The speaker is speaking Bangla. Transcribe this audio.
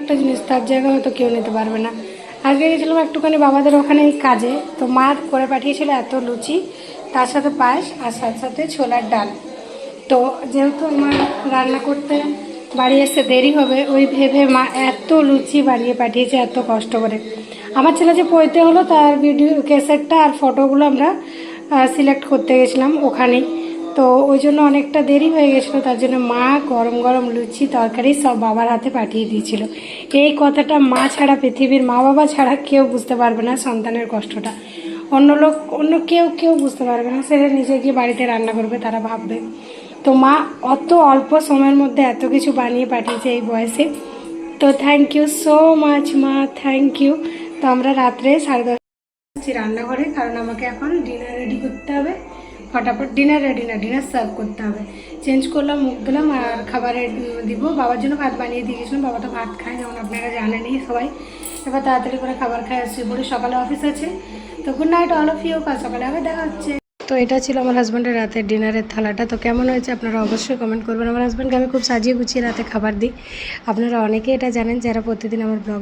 একটা জিনিস, তার জায়গায় হয়তো কেউ নিতে পারবে না। আজকে গেছিলাম একটুখানি বাবাদের ওখানে এই কাজে, তো মা করে পাঠিয়েছিল এত লুচি, তার সাথে পায়েস আর সাথে সাথে ছোলার ডাল। তো যেহেতু আমার রান্না করতে বাড়ি আসতে দেরি হবে, ওই ভেবে মা এত লুচি বানিয়ে পাঠিয়েছে, এত কষ্ট করে। আমার ছেলে যে পড়তে হলো, তার ভিডিও, ক্যাসেটটা আর ফটোগুলো আমরা সিলেক্ট করতে গেছিলাম ওখানেই। তো ওই জন্য অনেকটা দেরি হয়ে গেছিল, তার জন্য মা গরম গরম লুচি তরকারি সব বাবার হাতে পাঠিয়ে দিয়েছিল। এই কথাটা মা ছাড়া পৃথিবীর মা বাবা ছাড়া কেউ বুঝতে পারবে না সন্তানের কষ্টটা। অন্য লোক, অন্য কেউ কেউ বুঝতে পারবে না সে নিজে গিয়ে বাড়িতে রান্না করবে, তারা ভাববে। তো মা অত অল্প সময়ের মধ্যে এত কিছু বানিয়ে পাঠিয়েছে এই বয়সে। তো থ্যাংক ইউ সো মাচ মা থ্যাংক ইউ তো আমরা রাত্রে সাড়ে দশ যাচ্ছি রান্নাঘরে, কারণ আমাকে এখন ডিনার রেডি করতে হবে। ফটাফট ডিনার রেডি না ডিনার সার্ভ করতে হবে। চেঞ্জ করলাম, মুখ দিলাম আর খাবারের দিব। বাবার জন্য ভাত বানিয়ে দিয়ে গেছিলাম বাবা তো ভাত খায় যেমন আপনারা জানেনই সবাই। এবার তাড়াতাড়ি করে খাবার খায় আসছি বলে সকালে অফিস আছে। তো good night all of you কাল সকালে আবার দেখা হচ্ছে। তো এটা ছিল আমার হাজব্যান্ডের রাতের ডিনারের থালাটা। তো কেমন হয়েছে আপনারা অবশ্যই কমেন্ট করবেন। আমার হাজব্যান্ডকে আমি খুব সাজিয়ে গুছিয়ে রাতে খাবার দিই। আপনারা অনেকেই এটা জানেন, যারা প্রতিদিন আমার ব্লগ